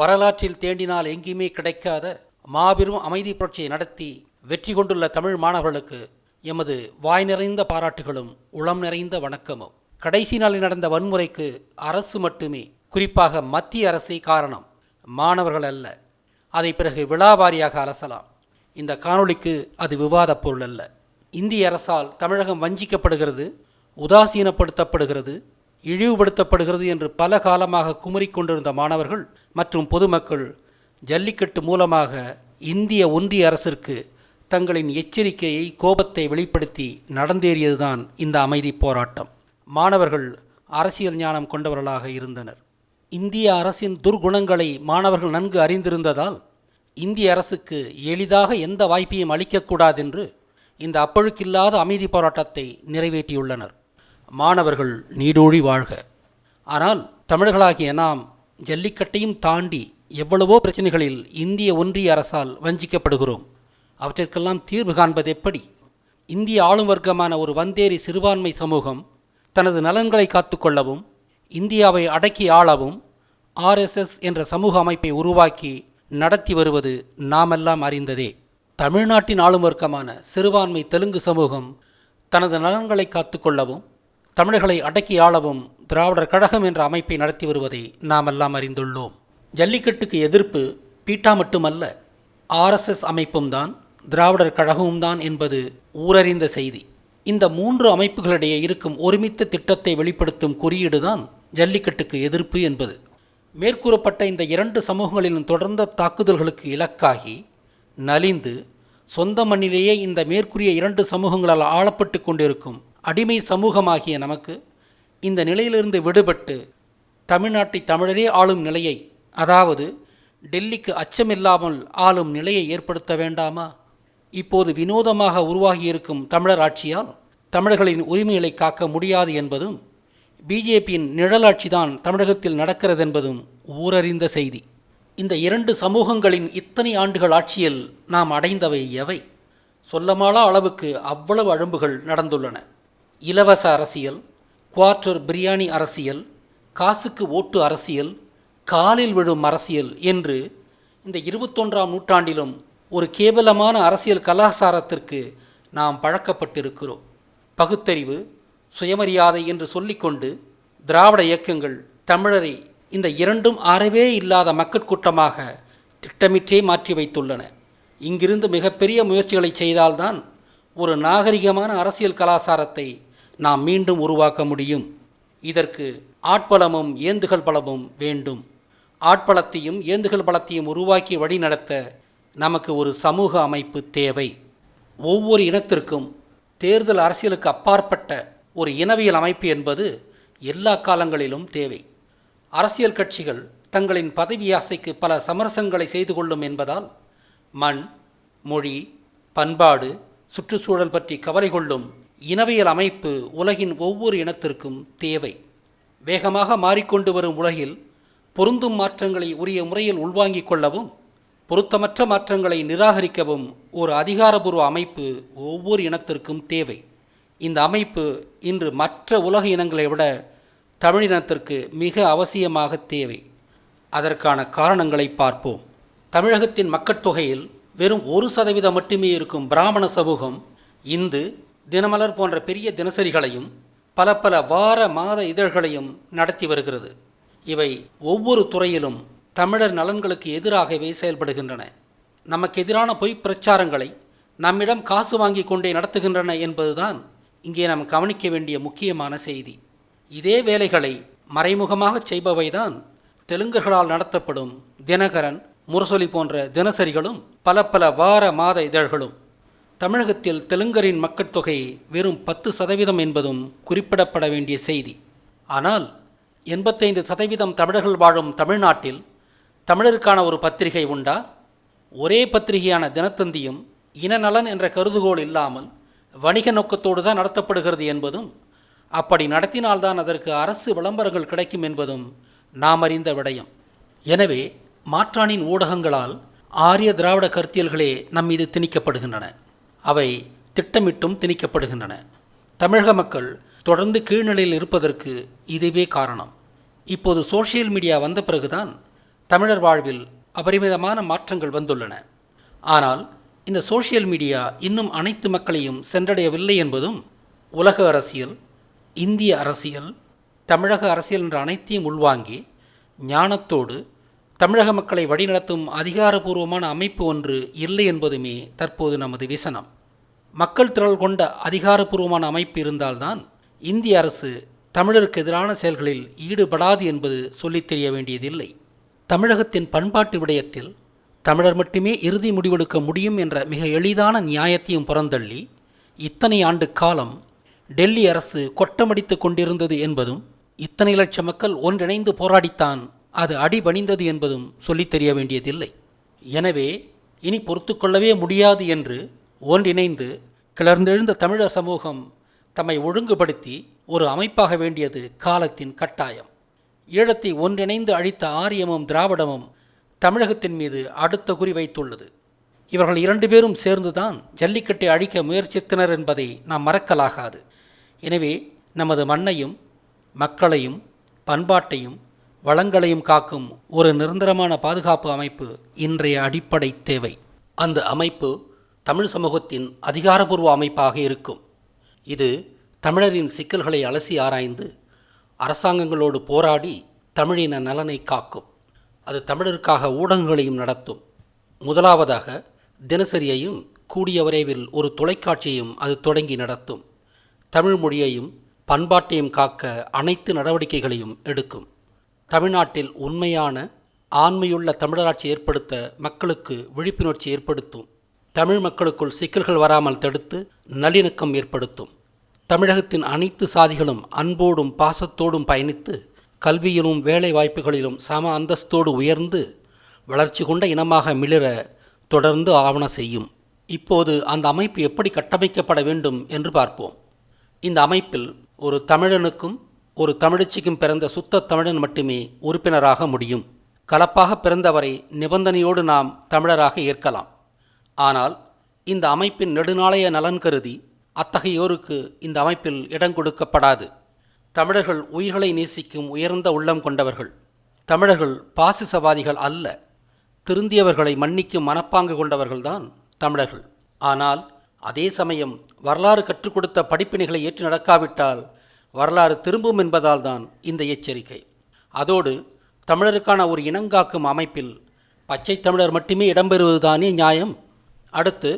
வரலாற்றில் தேண்டினால் எங்கேயுமே கிடைக்காத மாபெரும் அமைதி புரட்சியை நடத்தி வெற்றி கொண்டுள்ள தமிழ் மாணவர்களுக்கு எமது வாய் நிறைந்த பாராட்டுகளும் உளம் நிறைந்த வணக்கமும். கடைசி நாளில் நடந்த வன்முறைக்கு அரசு மட்டுமே குறிப்பாக மத்திய அரசே காரணம். மாணவர்கள் அல்ல. அதை பிறகு விழாவாரியாக அலசலாம். இந்த காணொளிக்கு அது விவாதப் பொருள் அல்ல. இந்திய அரசால் தமிழகம் வஞ்சிக்கப்படுகிறது உதாசீனப்படுத்தப்படுகிறது இழிவுபடுத்தப்படுகிறது என்று பல காலமாக குமரிக்கொண்டிருந்த மாணவர்கள் மற்றும் பொதுமக்கள் ஜல்லிக்கட்டு மூலமாக இந்திய ஒன்றிய அரசிற்கு தங்களின் எச்சரிக்கையை கோபத்தை வெளிப்படுத்தி நடந்தேறியதுதான் இந்த அமைதி போராட்டம். மாணவர்கள் அரசியல் ஞானம் கொண்டவர்களாக இருந்தனர். இந்திய அரசின் துர்குணங்களை மாணவர்கள் நன்கு அறிந்திருந்ததால் இந்திய அரசுக்கு எளிதாக எந்த வாய்ப்பையும் அளிக்கக்கூடாதென்று இந்த அப்பழுக்கில்லாத அமைதி போராட்டத்தை நிறைவேற்றியுள்ளனர். மாணவர்கள் நீடோழி வாழ்க. ஆனால் தமிழர்களாகிய நாம் ஜல்லிக்கட்டையும் தாண்டி எவ்வளவோ பிரச்சனைகளில் இந்திய ஒன்றிய அரசால் வஞ்சிக்கப்படுகிறோம். அவற்றிற்கெல்லாம் தீர்வு காண்பது எப்படி? இந்திய ஆளும் வர்க்கமான ஒரு வந்தேரி சிறுபான்மை சமூகம் தனது நலன்களை காத்துக்கொள்ளவும் இந்தியாவை அடக்கி ஆளவும் ஆர்எஸ்எஸ் என்ற சமூக அமைப்பை உருவாக்கி நடத்தி வருவது நாமெல்லாம் அறிந்ததே. தமிழ்நாட்டின் ஆளும் வர்க்கமான சிறுபான்மை தெலுங்கு சமூகம் தனது நலன்களை காத்துக்கொள்ளவும் தமிழர்களை அடக்கி ஆளவும் திராவிடர் கழகம் என்ற அமைப்பை நடத்தி வருவதை நாமெல்லாம் அறிந்துள்ளோம். ஜல்லிக்கட்டுக்கு எதிர்ப்பு பீட்டா மட்டுமல்ல ஆர்எஸ்எஸ் அமைப்பும் தான் திராவிடர் கழகமும் தான் என்பது ஊரறிந்த செய்தி. இந்த மூன்று அமைப்புகளிடையே இருக்கும் ஒருமித்த திட்டத்தை வெளிப்படுத்தும் குறியீடுதான் ஜல்லிக்கட்டுக்கு எதிர்ப்பு என்பது. மேற்கூறப்பட்ட இந்த இரண்டு சமூகங்களிலும் தொடர்ந்த தாக்குதல்களுக்கு இலக்காகி நலிந்து சொந்த மண்ணிலேயே இந்த மேற்கூறிய இரண்டு சமூகங்களால் ஆளப்பட்டு கொண்டிருக்கும் அடிமை சமூகமாகிய நமக்கு இந்த நிலையிலிருந்து விடுபட்டு தமிழ்நாட்டை தமிழரே ஆளும் நிலையை அதாவது டெல்லிக்கு அச்சமில்லாமல் ஆளும் நிலையை ஏற்படுத்த வேண்டாமா? இப்போது வினோதமாக உருவாகியிருக்கும் தமிழர் ஆட்சியால் தமிழர்களின் உரிமைகளை காக்க முடியாது என்பதும் பிஜேபியின் நிழலாட்சிதான் தமிழகத்தில் நடக்கிறதென்பதும் ஊரறிந்த செய்தி. இந்த இரண்டு சமூகங்களின் இத்தனை ஆண்டுகள் ஆட்சியில் நாம் அடைந்தவை எவை? சொல்லமாலா அளவுக்கு அவ்வளவு அழும்புகள் நடந்துள்ளன. இலவச அரசியல் குவார்ட்டர் பிரியாணி அரசியல் காசுக்கு ஓட்டு அரசியல் காலில் விழும் அரசியல் என்று இந்த இருபத்தொன்றாம் நூற்றாண்டிலும் ஒரு கேவலமான அரசியல் கலாச்சாரத்திற்கு நாம் பழக்கப்பட்டிருக்கிறோம். பகுத்தறிவு சுயமரியாதை என்று சொல்லிக்கொண்டு திராவிட இயக்கங்கள் தமிழரை இந்த இரண்டும் அறவே இல்லாத மக்கட்கூட்டமாக திட்டமிட்டே மாற்றி வைத்துள்ளன. இங்கிருந்து மிகப்பெரிய முயற்சிகளை செய்தால்தான் ஒரு நாகரிகமான அரசியல் கலாச்சாரத்தை நாம் மீண்டும் உருவாக்க முடியும். இதற்கு ஆட்பலமும் ஏந்துகள் பலமும் வேண்டும். ஆட்பலத்தையும் ஏந்துகள் பலத்தையும் உருவாக்கி வழிநடத்த நமக்கு ஒரு சமூக அமைப்பு தேவை. ஒவ்வொரு இனத்திற்கும் தேர்தல் அரசியலுக்கு அப்பாற்பட்ட ஒரு இனவியல் அமைப்பு என்பது எல்லா காலங்களிலும் தேவை. அரசியல் கட்சிகள் தங்களின் பதவி ஆசைக்கு பல சமரசங்களை செய்து கொள்ளும் என்பதால் மண் மொழி பண்பாடு சுற்றுச்சூழல் பற்றி கவலை கொள்ளும் இனவியல் அமைப்பு உலகின் ஒவ்வொரு இனத்திற்கும் தேவை. வேகமாக மாறிக்கொண்டு வரும் உலகில் பொருந்தும் மாற்றங்களை உரிய முறையில் உள்வாங்கிக் கொள்ளவும் பொருத்தமற்ற மாற்றங்களை நிராகரிக்கவும் ஒரு அதிகாரபூர்வ அமைப்பு ஒவ்வொரு இனத்திற்கும் தேவை. இந்த அமைப்பு இன்று மற்ற உலக இனங்களை விட தமிழினத்திற்கு மிக அவசியமாக தேவை. அதற்கான காரணங்களை பார்ப்போம். தமிழகத்தின் மக்கட்தொகையில் வெறும் ஒரு சதவீதம் மட்டுமே இருக்கும் பிராமண சமூகம் இந்து தினமலர் போன்ற பெரிய தினசரிகளையும் பல பல வார மாத இதழ்களையும் நடத்தி வருகிறது. இவை ஒவ்வொரு துறையிலும் தமிழர் நலன்களுக்கு எதிராகவே செயல்படுகின்றன. நமக்கு எதிரான பொய் பிரச்சாரங்களை நம்மிடம் காசு வாங்கி கொண்டே நடத்துகின்றன என்பதுதான் இங்கே நாம் கவனிக்க வேண்டிய முக்கியமான செய்தி. இதே வேலைகளை மறைமுகமாக செய்பவைதான் தெலுங்குகளால் நடத்தப்படும் தினகரன் முரசொலி போன்ற தினசரிகளும் பல பல வார மாத இதழ்களும். தமிழகத்தில் தெலுங்கரின் மக்கட்தொகை வெறும் பத்து சதவீதம் என்பதும் குறிப்பிடப்பட வேண்டிய செய்தி. ஆனால் எண்பத்தைந்து சதவீதம் தமிழர்கள் வாழும் தமிழ்நாட்டில் தமிழருக்கான ஒரு பத்திரிகை உண்டா? ஒரே பத்திரிகையான தினத்தந்தியும் இனநலன் என்ற கருதுகோள் இல்லாமல் வணிக நோக்கத்தோடு தான் நடத்தப்படுகிறது என்பதும் அப்படி நடத்தினால்தான் அதற்கு அரசு விளம்பரங்கள் கிடைக்கும் என்பதும் நாம் அறிந்த விடயம். எனவே மாற்றானின் ஊடகங்களால் ஆரிய திராவிட கருத்தியல்களே நம் மீது திணிக்கப்படுகின்றன. அவை திட்டமிட்டும் திணிக்கப்படுகின்றன. தமிழக மக்கள் தொடர்ந்து கீழ்நிலையில் இருப்பதற்கு இதுவே காரணம். இப்போது சோஷியல் மீடியா வந்த பிறகுதான் தமிழர் வாழ்வில் அபரிமிதமான மாற்றங்கள் வந்துள்ளன. ஆனால் இந்த சோஷியல் மீடியா இன்னும் அனைத்து மக்களையும் சென்றடையவில்லை என்பதும் உலக அரசியல் இந்திய அரசியல் தமிழக அரசியல் என்ற அனைத்தையும் உள்வாங்கி ஞானத்தோடு தமிழக மக்களை வழிநடத்தும் அதிகாரபூர்வமான அமைப்பு ஒன்று இல்லை என்பதுமே தற்போது நமது விசனம். மக்கள் திரள் கொண்ட அதிகாரபூர்வமான அமைப்பு இருந்தால்தான் இந்திய அரசு தமிழருக்கு எதிரான செயல்களில் ஈடுபடாது என்பது சொல்லித் தெரிய வேண்டியதில்லை. தமிழகத்தின் பண்பாட்டு விடயத்தில் தமிழர் மட்டுமே இறுதி முடிவெடுக்க முடியும் என்ற மிக எளிதான நியாயத்தையும் புறந்தள்ளி இத்தனை ஆண்டு காலம் டெல்லி அரசு கொட்டமடித்து கொண்டிருந்தது என்பதும் இத்தனை லட்சம் மக்கள் ஒன்றிணைந்து போராடித்தான் அது அடிபணிந்தது என்பதும் சொல்லித் தெரிய வேண்டியதில்லை. எனவே இனி பொறுத்துக்கொள்ளவே முடியாது என்று ஒன்றிணைந்து கிளர்ந்தெழுந்த தமிழர் சமூகம் தம்மை ஒழுங்குபடுத்தி ஒரு அமைப்பாக வேண்டியது காலத்தின் கட்டாயம். ஈழத்தை ஒன்றிணைந்து அழித்த ஆரியமும் திராவிடமும் தமிழகத்தின் மீது அடுத்த குறி வைத்துள்ளது. இவர்கள் இரண்டு பேரும் சேர்ந்துதான் ஜல்லிக்கட்டை அழிக்க முயற்சித்தனர் என்பதை நாம் மறக்கலாகாது. எனவே நமது மண்ணையும் மக்களையும் பண்பாட்டையும் வளங்களையும் காக்கும் ஒரு நிரந்தரமான பாதுகாப்பு அமைப்பு இன்றைய அடிப்படை தேவை. அந்த அமைப்பு தமிழ் சமூகத்தின் அதிகாரபூர்வ அமைப்பாக இருக்கும். இது தமிழரின் சிக்கல்களை அலசி ஆராய்ந்து அரசாங்கங்களோடு போராடி தமிழின நலனை காக்கும். அது தமிழருக்காக ஊடகங்களையும் நடத்தும். முதலாவதாக தினசரியையும் கூடிய விரைவில் ஒரு தொலைக்காட்சியையும் அது தொடங்கி நடத்தும். தமிழ் மொழியையும் பண்பாட்டையும் காக்க அனைத்து நடவடிக்கைகளையும் எடுக்கும். தமிழ்நாட்டில் உண்மையான ஆண்மையுள்ள தமிழராட்சி ஏற்படுத்த மக்களுக்கு விழிப்புணர்ச்சி ஏற்படுத்தும். தமிழ் மக்களுக்குள் சிக்கல்கள் வராமல் தடுத்து நல்லிணக்கம் ஏற்படுத்தும். தமிழகத்தின் அனைத்து சாதிகளும் அன்போடும் பாசத்தோடும் பயணித்து கல்வியிலும் வேலை வாய்ப்புகளிலும் சம அந்தஸ்தோடு உயர்ந்து வளர்ச்சி கொண்ட இனமாக மிளிர தொடர்ந்து ஆவண செய்யும். இப்போது அந்த அமைப்பு எப்படி கட்டமைக்கப்பட வேண்டும் என்று பார்ப்போம். இந்த அமைப்பில் ஒரு தமிழனுக்கும் ஒரு தமிழச்சிக்கும் பிறந்த சுத்த தமிழன் மட்டுமே உறுப்பினராக முடியும். கலப்பாக பிறந்தவரை நிபந்தனையோடு நாம் தமிழராக ஏற்கலாம். ஆனால் இந்த அமைப்பின் நெடுநாளைய நலன் கருதி அத்தகையோருக்கு இந்த அமைப்பில் இடம் கொடுக்கப்படாது. தமிழர்கள் உயிர்களை நேசிக்கும் உயர்ந்த உள்ளம் கொண்டவர்கள். தமிழர்கள் பாசிசவாதிகள் அல்ல. திருந்தியவர்களை மன்னிக்கும் மனப்பாங்கு கொண்டவர்கள்தான் தமிழர்கள். ஆனால் அதே சமயம் வரலாறு கற்றுக் கொடுத்த படிப்பினைகளை ஏற்று நடக்காவிட்டால் வரலாறு திரும்பும் என்பதால் தான் இந்த எச்சரிக்கை. அதோடு தமிழருக்கான ஒரு இனங்காக்கும் அமைப்பில் பச்சை தமிழர் மட்டுமே இடம்பெறுவதுதானே நியாயம்? அடுத்து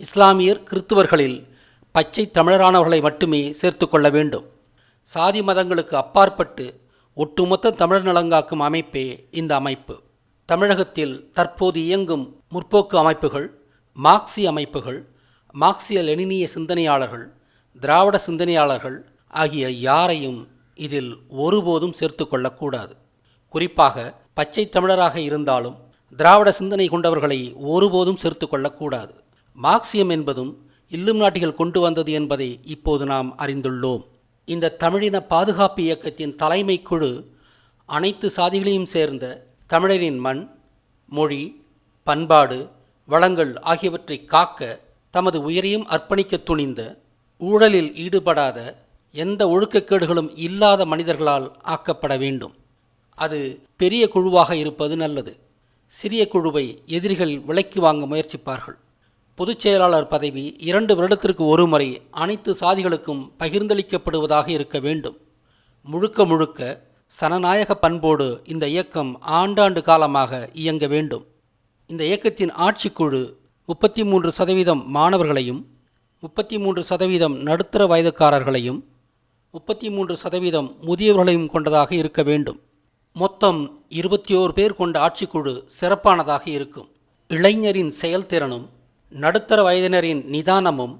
இஸ்லாமியர் கிறித்துவர்களில் பச்சை தமிழரானவர்களை மட்டுமே சேர்த்து கொள்ள வேண்டும். சாதி மதங்களுக்கு அப்பாற்பட்டு ஒட்டுமொத்த தமிழர் நலங்காக்கும் அமைப்பே இந்த அமைப்பு. தமிழகத்தில் தற்போது இயங்கும் முற்போக்கு அமைப்புகள் மார்க்சி அமைப்புகள் மார்க்சிய லெனினிய சிந்தனையாளர்கள் திராவிட சிந்தனையாளர்கள் ஆகிய யாரையும் இதில் ஒருபோதும் சேர்த்து கொள்ளக்கூடாது குறிப்பாக பச்சை தமிழராக இருந்தாலும் திராவிட சிந்தனை கொண்டவர்களை ஒருபோதும் சேர்த்து கொள்ளக்கூடாது மார்க்சியம் என்பதும் இல்லும் நாட்டிகள் கொண்டு வந்தது என்பதை இப்போது நாம் அறிந்துள்ளோம். இந்த தமிழின பாதுகாப்பு இயக்கத்தின் தலைமை குழு அனைத்து சாதிகளையும் சேர்ந்த தமிழரின் மண் மொழி பண்பாடு வளங்கள் ஆகியவற்றை காக்க தமது உயிரையும் அர்ப்பணிக்க துணிந்த ஊழலில் ஈடுபடாத எந்த ஒழுக்கக்கேடுகளும் இல்லாத மனிதர்களால் ஆக்கப்பட வேண்டும். அது பெரிய குழுவாக இருப்பது நல்லது. சிறிய குழுவை எதிரிகள் விலைக்கு வாங்க முயற்சிப்பார்கள். பொதுச் செயலாளர் பதவி இரண்டு வருடத்திற்கு ஒருமுறை அனைத்து சாதிகளுக்கும் பகிர்ந்தளிக்கப்படுவதாக இருக்க வேண்டும். முழுக்க முழுக்க சனநாயக பண்போடு இந்த இயக்கம் ஆண்டாண்டு காலமாக இயங்க வேண்டும். இந்த இயக்கத்தின் ஆட்சிக்குழு முப்பத்தி மூன்று சதவீதம் மாணவர்களையும் முப்பத்தி மூன்று சதவீதம் நடுத்தர வயதுக்காரர்களையும் முப்பத்தி மூன்று சதவீதம் முதியவர்களையும் கொண்டதாக இருக்க வேண்டும். மொத்தம் இருபத்தி ஓரு பேர் கொண்ட ஆட்சிக்குழு சிறப்பானதாக இருக்கும். இளைஞரின் செயல்திறனும் நடுத்தர வயதினரின் நிதானமும்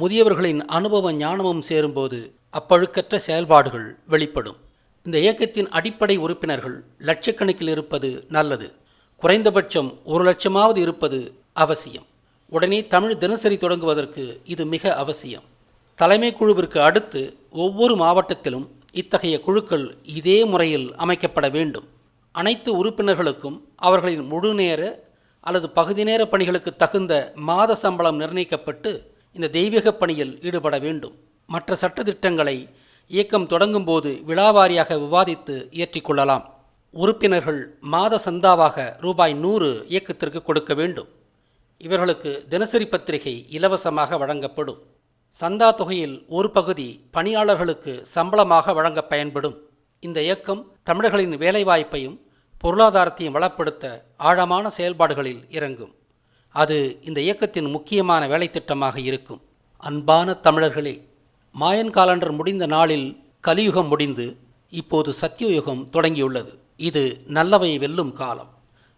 முதியவர்களின் அனுபவ ஞானமும் சேரும்போது அப்பழுக்கற்ற செயல்பாடுகள் வெளிப்படும். இந்த இயக்கத்தின் அடிப்படை உறுப்பினர்கள் லட்சக்கணக்கில் இருப்பது நல்லது. குறைந்தபட்சம் ஒரு லட்சமாவது இருப்பது அவசியம். உடனே தமிழ் தினசரி தொடங்குவதற்கு இது மிக அவசியம். தலைமை குழுவிற்கு அடுத்து ஒவ்வொரு மாவட்டத்திலும் இத்தகைய குழுக்கள் இதே முறையில் அமைக்கப்பட வேண்டும். அனைத்து உறுப்பினர்களுக்கும் அவர்களின் முழு நேர அல்லது பகுதி நேர பணிகளுக்கு தகுந்த மாத சம்பளம் நிர்ணயிக்கப்பட்டு இந்த தெய்வீக பணியில் ஈடுபட வேண்டும். மற்ற சட்டத்திட்டங்களை இயக்கம் தொடங்கும் போது விழாவாரியாக விவாதித்து இயற்றிக்கொள்ளலாம் உறுப்பினர்கள் மாத சந்தாவாக ரூபாய் நூறு இயக்கத்திற்கு கொடுக்க வேண்டும். இவர்களுக்கு தினசரி பத்திரிகை இலவசமாக வழங்கப்படும். சந்தா தொகையில் ஒரு பகுதி பணியாளர்களுக்கு சம்பளமாக வழங்க பயன்படும். இந்த இயக்கம் தமிழர்களின் வேலைவாய்ப்பையும் பொருளாதாரத்தையும் வளப்படுத்த ஆழமான செயல்பாடுகளில் இறங்கும். அது இந்த இயக்கத்தின் முக்கியமான வேலைத்திட்டமாக இருக்கும். அன்பான தமிழர்களே மாயன் காலண்டர் முடிந்த நாளில் கலியுகம் முடிந்து இப்போது சத்தியயுகம் தொடங்கியுள்ளது. இது நல்லவை வெல்லும் காலம்.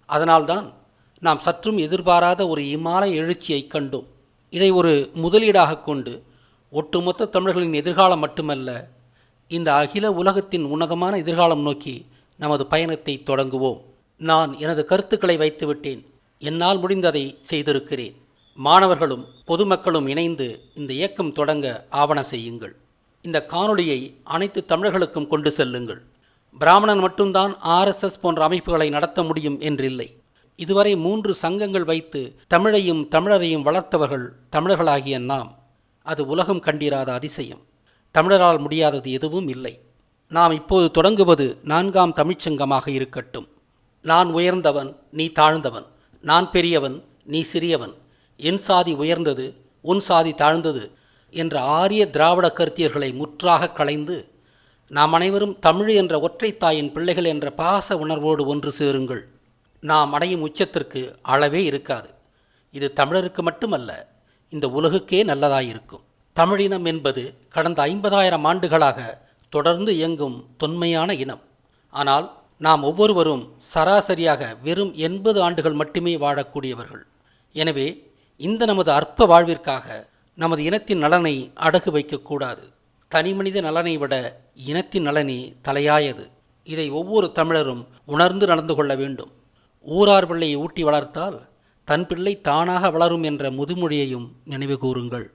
அதனால்தான் நாம் சற்றும் எதிர்பாராத ஒரு இமாலய எழுச்சியைக் கண்டோம். இதை ஒரு முதலீடாக கொண்டு ஒட்டுமொத்த தமிழர்களின் எதிர்காலம் மட்டுமல்ல இந்த அகில உலகத்தின் உன்னதமான எதிர்காலம் நோக்கி நமது பயணத்தை தொடங்குவோம். நான் எனது கருத்துக்களை வைத்துவிட்டேன். என்னால் முடிந்ததை செய்திருக்கிறேன். மாணவர்களும் பொதுமக்களும் இணைந்து இந்த இயக்கம் தொடங்க ஆவண செய்யுங்கள். இந்த காணொளியை அனைத்து தமிழர்களுக்கும் கொண்டு செல்லுங்கள். பிராமணன் மட்டும்தான் ஆர்எஸ்எஸ் போன்ற அமைப்புகளை நடத்த முடியும் என்றில்லை. இதுவரை மூன்று சங்கங்கள் வைத்து தமிழையும் தமிழரையும் வளர்த்தவர்கள் தமிழர்களாகிய நாம் அது உலகம் கண்டிராத அதிசயம். தமிழரால் முடியாதது எதுவும் இல்லை. நாம் இப்போது தொடங்குவது நான்காம் தமிழ்ச்சங்கமாக இருக்கட்டும். நான் உயர்ந்தவன் நீ தாழ்ந்தவன். நான் பெரியவன் நீ சிறியவன். என் சாதி உயர்ந்தது உன் சாதி தாழ்ந்தது என்ற ஆரிய திராவிட கருத்தியர்களை முற்றாக களைந்து நாம் அனைவரும் தமிழ் என்ற ஒற்றைத்தாயின் பிள்ளைகள் என்ற பாச உணர்வோடு ஒன்று சேருங்கள். நாம் அடையும் உச்சத்திற்கு அளவே இருக்காது. இது தமிழருக்கு மட்டுமல்ல இந்த உலகுக்கே நல்லதாயிருக்கும். தமிழினம் என்பது கடந்த ஐம்பதாயிரம் ஆண்டுகளாக தொடர்ந்து இயங்கும் தொன்மையான இனம். ஆனால் நாம் ஒவ்வொருவரும் சராசரியாக வெறும் எண்பது ஆண்டுகள் மட்டுமே வாழக்கூடியவர்கள். எனவே இந்த நமது அற்ப வாழ்விற்காக நமது இனத்தின் நலனை அடகு வைக்கக்கூடாது. தனிமனித நலனை விட இனத்தின் நலனே தலையாயது. இதை ஒவ்வொரு தமிழரும் உணர்ந்து நடந்து கொள்ள வேண்டும். ஊரார் பிள்ளையை ஊட்டி வளர்த்தால் தன் பிள்ளை தானாக வளரும் என்ற முதுமொழியையும் நினைவு கூறுங்கள்.